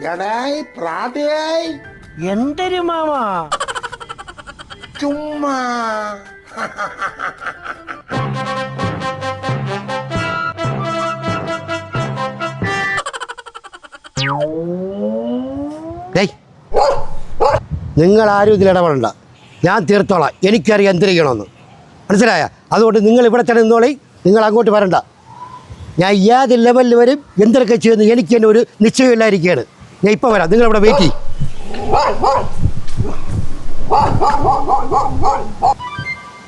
എടായ് പ്രാതയായി. എന്തൊരു മാമ? ചുമ്മാ. നിങ്ങൾ ആരും ഇതിൽ ഇടപെടണ്ട. ഞാൻ തീർത്തോളാം. എനിക്കറിയാം എന്ത് ചെയ്യണമെന്ന് മനസ്സിലായ? അതുകൊണ്ട് നിങ്ങൾ ഇവിടെ തന്നെ നിന്നോളി. നിങ്ങൾ അങ്ങോട്ട് വരണ്ട. ഞാൻ ഏത് ലെവലിൽ വരും എന്തൊക്കെ ചെയ്യുന്നു എനിക്ക് തന്നെ ഒരു നിശ്ചയമില്ലായിരിക്കുകയാണ്. ഞാൻ ഇപ്പൊ വരാം. നിങ്ങൾ ഇവിടെ വെയിറ്റ് ചെയ്യും.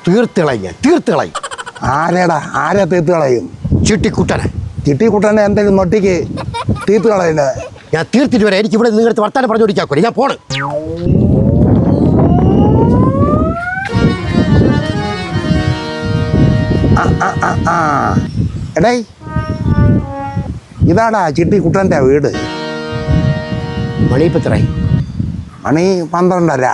തീർത്തിളയും ഞാൻ തീർത്തിളയും. ആരേടാ? ആരെ തീർത്ത് കളയും ചിട്ടിക്കുട്ടനെ. ചിട്ടിക്കുട്ടനെ എന്തെങ്കിലും നൊട്ടിക്ക് തീർത്ത് കളയുന്നത് ഞാൻ തീർത്തിട്ട് വരാം. എനിക്ക് ഇവിടെ നിങ്ങളുടെ വർത്താനം പറഞ്ഞു പിടിക്കാക്കൂല ഞാൻ പോണ്. ആ. എടേ ഇതാടാ ചിട്ടിക്കുട്ടന്റെ വീട്. മണിപ്പത്രായി മണി പന്ത്രണ്ടര.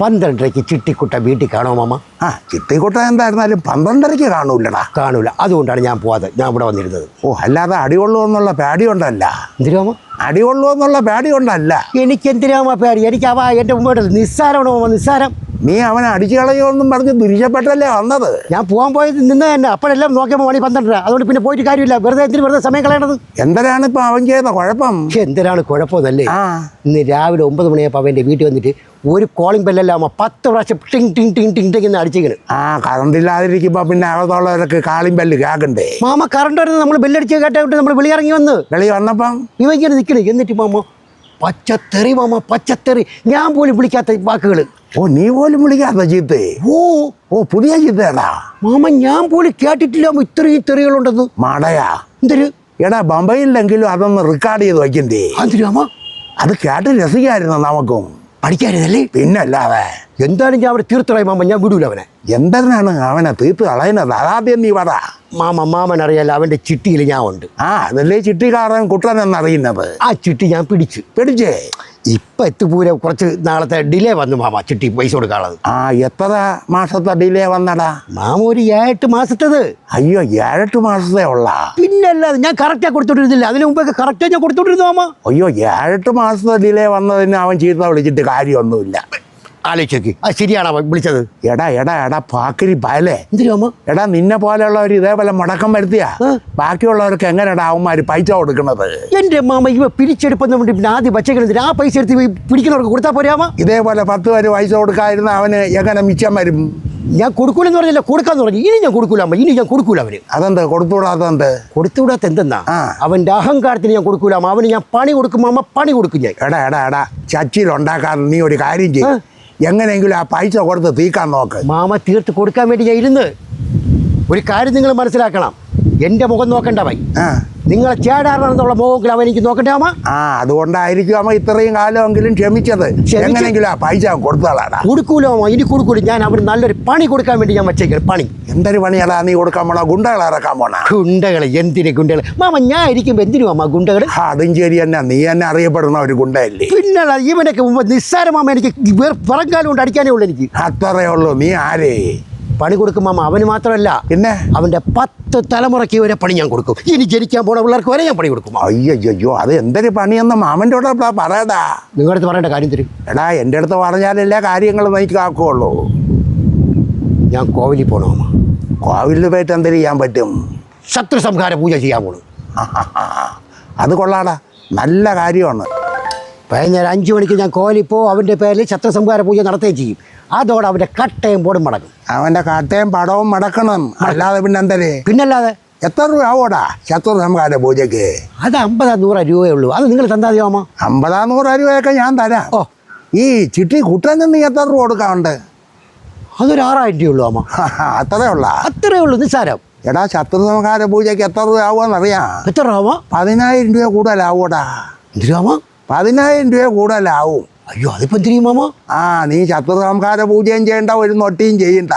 പന്ത്രണ്ടരയ്ക്ക് ചിട്ടിക്കുട്ട വീട്ടിൽ കാണോ മാമ? ആ ചിട്ടിക്കുട്ട എന്തായിരുന്നാലും പന്ത്രണ്ടരയ്ക്ക് കാണൂലടാ കാണൂല. അതുകൊണ്ടാണ് ഞാൻ പോവാതെ. ഞാൻ ഇവിടെ വന്നിരുന്നത്. ഓ അല്ലാതെ അടികൊള്ളൂ എന്നുള്ള പേടി കൊണ്ടല്ല. എന്തിനാമ അടികൊള്ളൂ എന്നുള്ള പേടി കൊണ്ടല്ല. എനിക്ക് എന്തിനാമ പേടി? എനിക്ക് അവ എന്റെ മുമ്പോട്ട് നിസ്സാരമാണോ മാമ? നിസ്സാരം. നീ അവനെ അടിച്ചു കളയുമെന്നും പറഞ്ഞ് ദുരിശപ്പെട്ടല്ലേ വന്നത്? ഞാൻ പോകാൻ പോയത് നിന്ന് തന്നെ. അപ്പോഴെല്ലാം നോക്കിയപ്പോൾ മണി പന്ത്രണ്ടര. അതുകൊണ്ട് പിന്നെ പോയിട്ട് കാര്യമില്ല. വെറുതെ എന്തിന് വെറുതെ സമയം കളയണത്? എന്തരാണ് ഇപ്പൊ അവൻ ചെയ്ത കുഴപ്പം? എന്തരാണ് കുഴപ്പമെന്നല്ലേ? ഇന്ന് രാവിലെ ഒമ്പത് മണിയപ്പോൾ അവന്റെ വീട്ടിൽ വന്നിട്ട് ഒരു കോളിംഗ് ബെല്ലല്ലാമ പത്ത് പ്രാവശ്യം ടിങ് ടിങ് ടിങ് ടിങ് ടിങ് അടിച്ചിങ്ങനെ ആ കറണ്ട് ഇല്ലാതിരിക്കുമ്പോ പിന്നെ അകത്തുള്ളവരൊക്കെ കാളിംഗ് ബെല്ല് കേക്കണ്ടേ മാമ കറണ്ട് വരുന്നത് നമ്മൾ ബെല്ലടിച്ച് കേട്ടിട്ട് നമ്മൾ വെളിയിറങ്ങി വന്ന്. വെളി വന്നപ്പം? ഇവ ഇങ്ങനെ നിൽക്കണേ എന്നിട്ട് മാമ പച്ചത്തെറി മാമ പച്ചത്തെറി. ഞാൻ പോലും വിളിക്കാത്ത വാക്കുകൾ ഓ നീ പോലും വിളിക്കാത്ത ചീത്തേ ഓ. ഓ പുതിയ ചീത്തയാടാ മാമ ഞാൻ പോലും കേട്ടിട്ടില്ല ഇത്രയും തെറികളുണ്ടെന്ന്. മടയാ. എന്തൊരു എടാ ബമ്പയിലെങ്കിലും അതൊന്ന് റെക്കോർഡ് ചെയ്ത് വയ്ക്കണ്ടേ? അത് കേട്ട് രസിക്കായിരുന്നു നമുക്കും. പഠിക്കാനിതല്ലേ പിന്നല്ലാവേ എന്തായാലും ഞാൻ അവിടെ തീർത്തറായി മാമ. ഞാൻ വിടൂല അവനെ. എന്തിനാണ് അവനെ തീർത്ത് കളയുന്നത്? അതാദ്യം നീ പറ മാമ മാമൻ അറിയാലോ അവന്റെ ചിട്ടിയിൽ ഞാൻ ഉണ്ട്. ആ അതല്ലേ ചിട്ടിക്കാരൻ കുട്ടൻ എന്നറിയുന്നത് ആ ചിട്ടി ഞാൻ പിടിച്ചു. പിടിച്ചേ? ഇപ്പം എത്തുപൂര കുറച്ച് നാളത്തെ ഡിലേ വന്നു മാമ ചിട്ടി പൈസ കൊടുക്കാനുള്ളത്. ആ എത്ര മാസത്തെ ഡിലേ വന്നടാ? മാമ ഒരു ഏഴെട്ട് മാസത്തേത്. അയ്യോ ഏഴെട്ട് മാസത്തെ ഉള്ള? പിന്നല്ലാതെ ഞാൻ കറക്റ്റാ കൊടുത്തോണ്ടിരുന്നില്ല. അതിന് മുമ്പൊക്കെ കറക്റ്റാ ഞാൻ കൊടുത്തോണ്ടിരുന്നു മാമ? അയ്യോ ഏഴെട്ട് മാസത്തെ ഡിലേ വന്നതിന് അവൻ ചീത്ത വിളിച്ചിട്ട് കാര്യമൊന്നുമില്ല. ആലോചിച്ചോക്കി. ആ ശരിയാടാ വിളിച്ചത്. എടാ എടാ എടാ പാക്കരി ഭയലേ എടാ നിന്നെ പോലെയുള്ളവർ ഇതേപോലെ മുടക്കം വരുത്തിയാ? ബാക്കിയുള്ളവർക്ക് എങ്ങനെയാടാ അവന്മാര് പൈസ കൊടുക്കുന്നത് എന്റെ മാമ ഇവ പിരിച്ചെടുപ്പെന്ന് വേണ്ടി പിന്നെ ആദ്യം വച്ചേക്കണത് ആ പൈസ എടുത്ത് പിടിക്കുന്നവർക്ക് കൊടുത്താൽ പോരാമ ഇതേപോലെ പത്ത് പേര് പൈസ കൊടുക്കാതിരുന്ന അവന് എങ്ങനെ മിച്ചം വരും? ഞാൻ കൊടുക്കൂലെന്ന് പറഞ്ഞില്ല കൊടുക്കാന്ന് പറഞ്ഞു ഇനി ഞാൻ കൊടുക്കൂല അമ്മ. ഇനി ഞാൻ കൊടുക്കൂല അവന്. അതെന്ത് കൊടുത്തുവിടാത്തത് കൊടുത്തുവിടാത്ത എന്തെന്നാ. അവന്റെ അഹങ്കാരത്തിന് ഞാൻ കൊടുക്കൂല അവന് ഞാൻ പണി കൊടുക്കും അമ്മ പണി കൊടുക്കും ഞാൻ. എടാ എടാ എടാ ചച്ചിയിൽ ഉണ്ടാക്കാതെ നീ ഒരു കാര്യം ചെയ്യും. എങ്ങനെയെങ്കിലും ആ പൈസ കൊടുത്ത് തീക്കാൻ നോക്ക്. മാമ തീർത്ത് കൊടുക്കാൻ വേണ്ടി ഞാൻ ഇരുന്ന്. ഒരു കാര്യം നിങ്ങൾ മനസ്സിലാക്കണം. എന്റെ മുഖം നോക്കണ്ട വൈ ആ. നിങ്ങളെ ചേടാറെന്നുള്ള മുഖമെങ്കിലും അവൻ എനിക്ക് നോക്കട്ടെ അമ്മ? ആ അതുകൊണ്ടായിരിക്കും അമ്മ ഇത്രയും കാലമെങ്കിലും ക്ഷമിച്ചത്. എങ്ങനെങ്കിലും ആ പൈസ കൊടുത്താളാടാ കൊടുക്കൂല അമ്മ? ഇനി കൊടുക്കൂല. ഞാൻ അവന് നല്ലൊരു പണി കൊടുക്കാൻ വേണ്ടി ഞാൻ വെച്ചേക്കാം പണി. എന്തൊരു പണിയാടാ നീ കൊടുക്കാൻ പോണ? ഗുണ്ടകളെ ഇറക്കാൻ പോണ? ഗുണ്ടകൾ എന്തിന് ഗുണ്ടകൾ മാമ ഞാൻ ഇരിക്കുമ്പോ എന്തിനു അമ്മ ഗുണ്ടകൾ അതും ശരി തന്നെ. നീ എന്നെ അറിയപ്പെടുന്ന ഒരു ഗുണ്ടയല്ലേ? പിന്നെ ഇവനൊക്കെ നിസ്സാരമാമ എനിക്ക് പിറങ്കാലം കൊണ്ട് അടിക്കാനേ ഉള്ളൂ എനിക്ക്. അത്രയേ ഉള്ളൂ. നീ ആരേ? പണി കൊടുക്കും മാമ. അവന് മാത്രമല്ല പിന്നെ? അവന്റെ പത്ത് തലമുറയ്ക്ക് വരെ പണി ഞാൻ കൊടുക്കും. ഇനി ജനിക്കാൻ പോണ പിള്ളേർക്ക് വരെ ഞാൻ പണി കൊടുക്കും. അയ്യോ അത് എന്തൊരു പണിയെന്ന് മാമന്റെ കൂടെ പറയടാ. നിങ്ങളുടെ അടുത്ത് പറയേണ്ട കാര്യം തരും. എടാ എന്റെ അടുത്ത് പറഞ്ഞാലല്ലേ കാര്യങ്ങൾ എനിക്ക് ആക്കുള്ളൂ. ഞാൻ കോവിലിൽ പോണോ അമ്മ കോവിലിൽ പോയിട്ട് എന്ത് ചെയ്യാൻ പറ്റും? ശത്രു സംഹാര പൂജ ചെയ്യാൻ പോണു. അത് കൊള്ളാടാ. നല്ല കാര്യമാണ്. വൈകുന്നേരം അഞ്ചു മണിക്ക് ഞാൻ കോലിപ്പോ അവന്റെ അവന്റെ പേരിൽ ഛത്രസംഹാര പൂജ നടത്തുകയും ചെയ്യും. അതോടെ അവന്റെ കട്ടയും പോടും മടക്കും അവന്റെ കട്ടയും പടവും മടക്കണം. അല്ലാതെ പിന്നെ എന്തല്ലേ പിന്നല്ലാതെ? എത്ര രൂപ ആവോടാ ശത്രു സംഹാര പൂജയ്ക്ക്? അത് അമ്പതാ നൂറാ രൂപയേ ഉള്ളൂ. അത് നിങ്ങൾ തന്നാ മതിയോ അമ്മ? അമ്പതാ നൂറ് രൂപയൊക്കെ ഞാൻ തരാം. ഓ. ഈ ചിട്ടി കുട്ടൻ നിന്ന് എത്ര രൂപ കൊടുക്കാറുണ്ട് അതൊരു ആറായിരം രൂപ രൂപയുള്ളൂ അമ്മ. അത്രേ ഉള്ള? അത്രേ ഉള്ളൂ നിസ്സാരം. എടാ ശത്രു സംഹാര പൂജയ്ക്ക് എത്ര രൂപ ആവുമെന്നറിയാം. എത്ര രൂപ പതിനായിരം രൂപ കൂടുതലാവോടാ? എന്തിനാമോ പതിനായിരം രൂപ കൂടുതലാവും. അയ്യോ അതിപ്പോ എന്തിനും മാമ? ആ നീ ശത്രു സംഹാര പൂജയും ചെയ്യണ്ട ഒരു നൊട്ടിയും ചെയ്യണ്ട.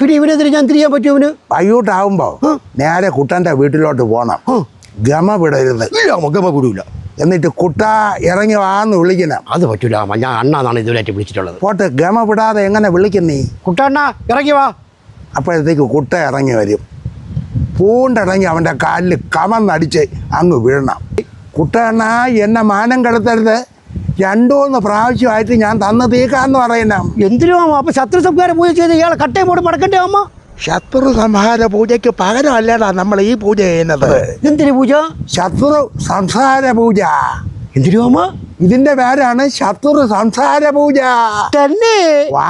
പിന്നെ ഇവനെതിരെ ഞാൻ തിരിയാൻ പറ്റും ഇവന്? വൈകിട്ടാവുമ്പോ. നേരെ കുട്ടന്റെ വീട്ടിലോട്ട് പോണം. ഗമ വിടരുത്. ഗമ കൂടില്ല എന്നിട്ട് കുട്ട ഇറങ്ങി വാന്ന് വിളിക്കണം. അത് പറ്റൂല ഞാൻ അണ്ണാന്നാണ് ഇതുവരെയായിട്ട് വിളിച്ചിട്ടുള്ളത്. പോട്ടെ ഗമ വിടാതെ എങ്ങനെ വിളിക്കുന്നീ കുട്ടാണ്ണ ഇറങ്ങി വാ. അപ്പോഴത്തേക്ക് കുട്ട ഇറങ്ങി വരും. പൂണ്ടിറങ്ങി അവന്റെ കാലിൽ കമന്നടിച്ച് അങ്ങ് വീഴണം കുട്ടണ്ണ എന്നെ മാനം കെടുത്തരുത്. രണ്ടൂന്ന് പ്രാവശ്യമായിട്ട് ഞാൻ തന്ന് തീക്കാന്ന് പറയുന്ന. എന്തിനു അപ്പൊ ശത്രു സംഹാര പൂജ ചെയ്ത് ഇയാളെ കട്ടയും പോട്ട് മടക്കണ്ടേ അമ്മ? ശത്രു സംഹാര പൂജയ്ക്ക് പകരമല്ലടാ നമ്മൾ ഈ പൂജ ചെയ്യുന്നത്. എന്തിനു പൂജ? ശത്രു സംസാര പൂജ. എന്തിനു അമ്മ? ഇതിന്റെ പേരാണ് ശത്രു സംസാര പൂജ. തന്നെ? വാ.